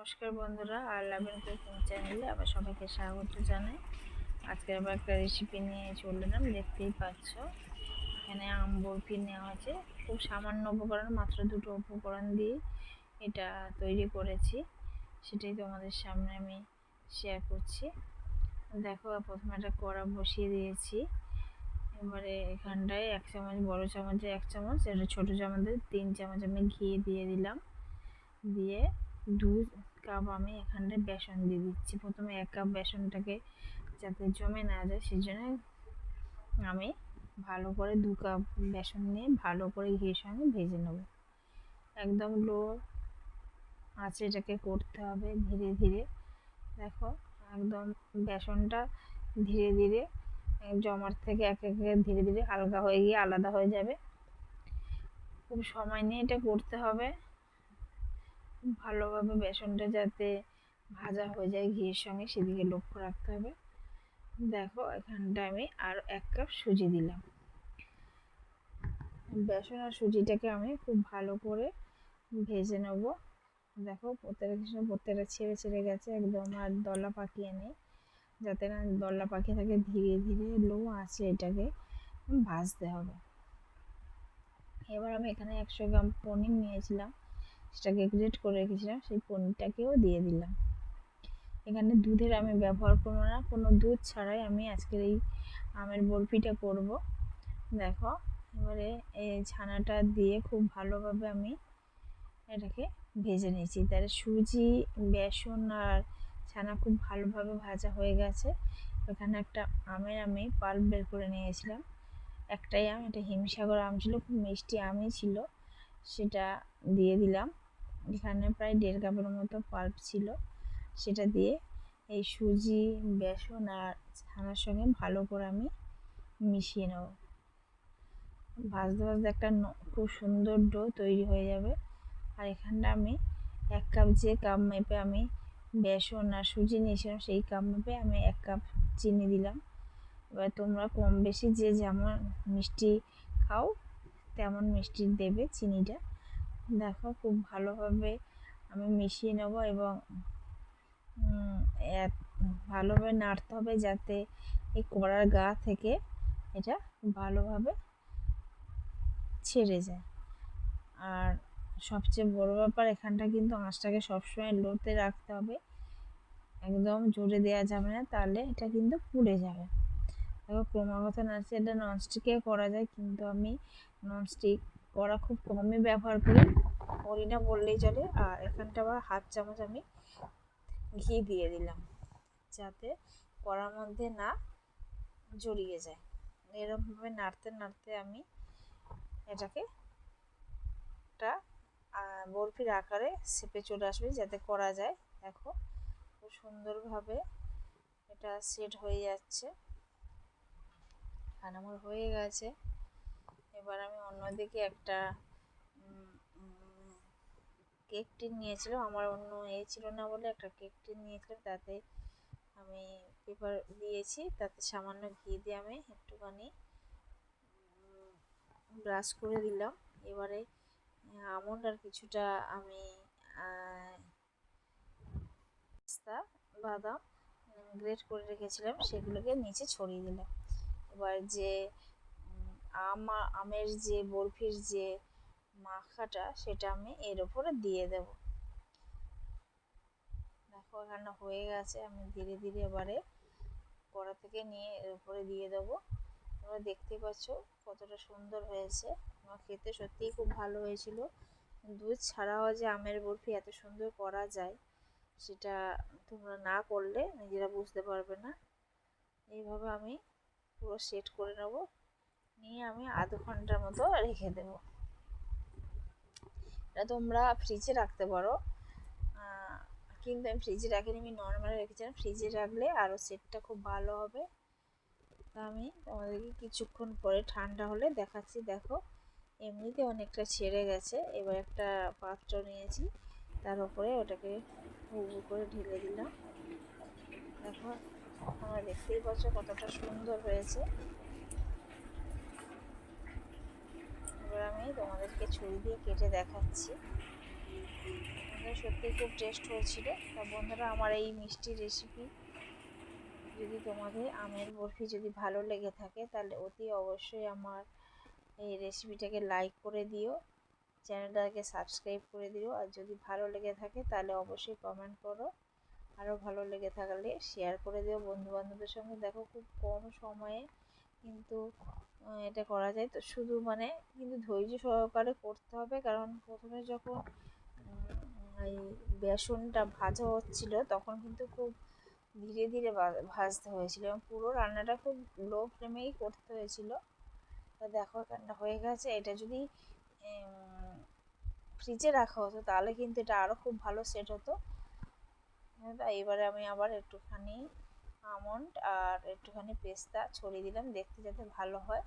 নমস্কার বন্ধুরা, আর লাভেন কুকিং চ্যানেলে আবার সবাইকে স্বাগত জানাই। আজকে আবার একটা রেসিপি নিয়ে চলে দেখতেই পাচ্ছ। এখানে আম বরফি নেওয়া আছে। খুব সামান্য উপকরণ, মাত্র দুটো উপকরণ দিয়ে এটা তৈরি করেছি। সেটাই তোমাদের সামনে আমি শেয়ার করছি। দেখো, প্রথমে একটা কড়া বসিয়ে দিয়েছি। এবারে এখানটায় এক চামচ, বড় চামচে এক চামচ এটা ছোটো চামচে তিন চামচ আমি ঘি দিয়ে দিলাম। দিয়ে দু কাপ আমি এখানটায় বেসন দিয়ে দিচ্ছি। প্রথমে এক কাপ বেসনটাকে যাতে জমে না যায় সেই জন্য আমি ভালো করে দু কাপ বেসন নিয়ে ভালো করে ঘির সঙ্গে ভেজে নেব। একদম লো আছে এটাকে করতে হবে ধীরে ধীরে। দেখো, একদম বেসনটা ধীরে ধীরে জমার থেকে এক এক ধীরে ধীরে হালকা হয়ে গিয়ে আলাদা হয়ে যাবে। খুব সময় নিয়ে এটা করতে হবে। ভালোভাবে বেসনটা যাতে ভাজা হয়ে যায় ঘিয়ের সঙ্গে সেদিকে লক্ষ্য রাখতে হবে। দেখো, এখানটা আমি আর এক কাপ সুজি দিলাম। বেসন আর সুজিটাকে আমি খুব ভালো করে ভেজে নেব। দেখো প্রত্যেকটা কিছু প্রত্যেকটা ছেড়ে ছেড়ে গেছে, একদম আর দলা পাকিয়ে নেই। যাতে না দলা পাকিয়ে থাকে, ধীরে ধীরে লো আছে এটাকে ভাজতে হবে। এবার আমি এখানে একশো গ্রাম পনির নিয়েছিলাম। সেটাকে গ্রেট করে রেখেছিলাম, সেই পনিরটাকেও দিয়ে দিলাম। এখানে দুধের আমি ব্যবহার করব না, কোনো দুধ ছাড়াই আমি আজকের এই আমের বরফিটা করব। দেখো, এবারে এই ছানাটা দিয়ে খুব ভালোভাবে আমি এটাকে ভেজে নিয়েছি। তার সুজি, বেসন আর ছানা খুব ভালোভাবে ভাজা হয়ে গেছে। এখানে একটা আমের আমি পাল্প বের করে নিয়েছিলাম। একটাই আম, এটা হিমসাগর আম ছিল, খুব মিষ্টি আমই ছিল। সেটা দিয়ে দিলাম। এখানে প্রায় দেড় কাপের মতো পাল্প ছিল। সেটা দিয়ে এই সুজি, বেসন আর ছানার সঙ্গে ভালো করে আমি মিশিয়ে নেব। ভাজতে ভাজতে একটা খুব সুন্দর ডো তৈরি হয়ে যাবে। আর এখানটা আমি এক কাপ যে কাপ মেপে আমি বেসন আর সুজি নিয়েছিলাম, সেই কাপ মেপে আমি এক কাপ চিনি দিলাম। এবার তোমরা কম বেশি যে যেমন মিষ্টি খাও, তেমন মিষ্টি দেবে চিনিটা। দেখো খুব ভালোভাবে আমি মিশিয়ে নেব এবং ভালোভাবে নাড়তে হবে যাতে এই কড়ার গা থেকে এটা ভালোভাবে ছেড়ে যায়। আর সবচেয়ে বড় ব্যাপার, এখানটা কিন্তু আঁচটাকে সবসময় লোতে রাখতে হবে। একদম জোরে দেওয়া যাবে না, তাহলে এটা কিন্তু পুড়ে যাবে। দেখো ক্রমাগত নাড়ছে, এটা ননস্টিকে করা যায়, কিন্তু আমি ননস্টিক কড়া খুব কমই ব্যবহার করি। করি না বললেই চলে। আর এখানটা আবার হাফ চামচ আমি ঘি দিয়ে দিলাম, যাতে কড়ার মধ্যে না জড়িয়ে যায়। এরকমভাবে নাড়তে নাড়তে আমি এটাকে একটা বরফির আকারে সেপে চলে আসবে, যাতে করা যায়। দেখো, খুব সুন্দরভাবে এটা সেট হয়ে যাচ্ছে। আর আমার হয়ে গেছে। এবার আমি অন্যদিকে একটা কেক টিন নিয়েছিলাম আমার অন্য এ ছিল না বলে একটা কেক টিন নিয়েছিলাম তাতে আমি পেপার দিয়েছি। তাতে সামান্য ঘি দিয়ে আমি একটুখানি ব্রাশ করে দিলাম। এবারে আমন্ড আর কিছুটা আমি পাস্তা, বাদাম গ্রেট করে রেখেছিলাম। সেগুলোকে নিচে ছড়িয়ে দিলাম। এবার যে আম, আমের যে, বরফির যে মাখাটা, সেটা আমি এর উপরে দিয়ে দেব। দেখো, এখানে হয়ে গেছে। আমি ধীরে ধীরে এবারে কড়া থেকে নিয়ে এর উপরে দিয়ে দেবো। তোমরা দেখতে পাচ্ছ কতটা সুন্দর হয়েছে। আমার খেতে সত্যিই খুব ভালো হয়েছিল। দুধ ছাড়াও যে আমের বরফি এত সুন্দর করা যায়, সেটা তোমরা না করলে নিজেরা বুঝতে পারবে না। এইভাবে আমি পুরো সেট করে নেব। নিয়ে আমি আধ ঘণ্টার মতো রেখে দেবো। এটা তোমরা ফ্রিজে রাখতে পারো। কিন্তু আমি ফ্রিজে রাখিনি, আমি নর্মালে রেখেছিলাম ফ্রিজে রাখলে আরও সেটটা খুব ভালো হবে। তা আমি তোমাদেরকে কিছুক্ষণ পরে ঠান্ডা হলে দেখাচ্ছি। দেখো, এমনিতে অনেকটা ছেড়ে গেছে। এবার একটা পাত্র নিয়েছি। তার উপরে ওটাকে উবু করে ঢেলে দিলাম। দেখো, তোমরা দেখতেই পাচ্ছ কতটা সুন্দর হয়েছে। আমি তোমাদেরকে ছুরি দিয়ে কেটে দেখাচ্ছি। সত্যি খুব টেস্ট হয়েছিল। তা বন্ধুরা, আমার এই মিষ্টি রেসিপি যদি তোমাদের আমের বরফি যদি ভালো লেগে থাকে, তাহলে অতি অবশ্যই আমার এই রেসিপিটাকে লাইক করে দিও। চ্যানেলটাকে সাবস্ক্রাইব করে দিও। আর যদি ভালো লেগে থাকে, তাহলে অবশ্যই কমেন্ট করো। আরও ভালো লেগে থাকলে শেয়ার করে দিও। বন্ধু বান্ধবদের সঙ্গে দেখো, খুব কম সময়ে কিন্তু এটা করা যায়। তো শুধু মানে কিন্তু ধৈর্য সহকারে করতে হবে। কারণ প্রথমে যখন এই বেসনটা ভাজা হচ্ছিল, তখন কিন্তু খুব ধীরে ধীরে ভাজতে হয়েছিল এবং পুরো রান্নাটা খুব লো ফ্লেমেই করতে হয়েছিল। তো দেখো এখানটা হয়ে গেছে। এটা যদি ফ্রিজে রাখা হতো, তাহলে কিন্তু এটা আরও খুব ভালো সেট হতো। এবারে আমি আবার একটুখানি আমন্ড আর একটুখানি পেস্তা ছড়িয়ে দিলাম, দেখতে যাতে ভালো হয়।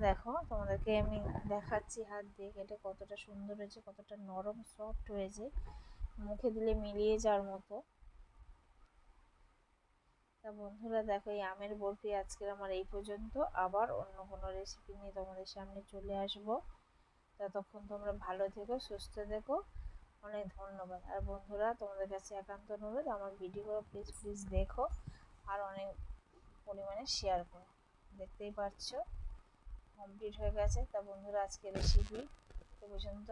দেখো, তোমাদেরকে আমি দেখাচ্ছি হাত দিয়ে এটা কতটা সুন্দর হয়েছে, কতটা নরম সফট হয়েছে। মুখে দিলে মিলিয়ে যাওয়ার মতো। তা বন্ধুরা, দেখো, এই আমের বরফি আজকের আমার এই পর্যন্ত। আবার অন্য কোনো রেসিপি নিয়ে তোমাদের সামনে চলে আসব। ততক্ষণ তোমরা ভালো থেকো, সুস্থ থেকো। অনেক ধন্যবাদ। আর বন্ধুরা, তোমাদের কাছে একান্ত অনুরোধ, আমার ভিডিওগুলো প্লিজ প্লিজ দেখো। আর অনেক পরিমাণে শেয়ার করো। দেখতেই পাচ্ছ কমপ্লিট হয়ে গেছে। তা বন্ধুরা আজকে রেসিপি পর্যন্ত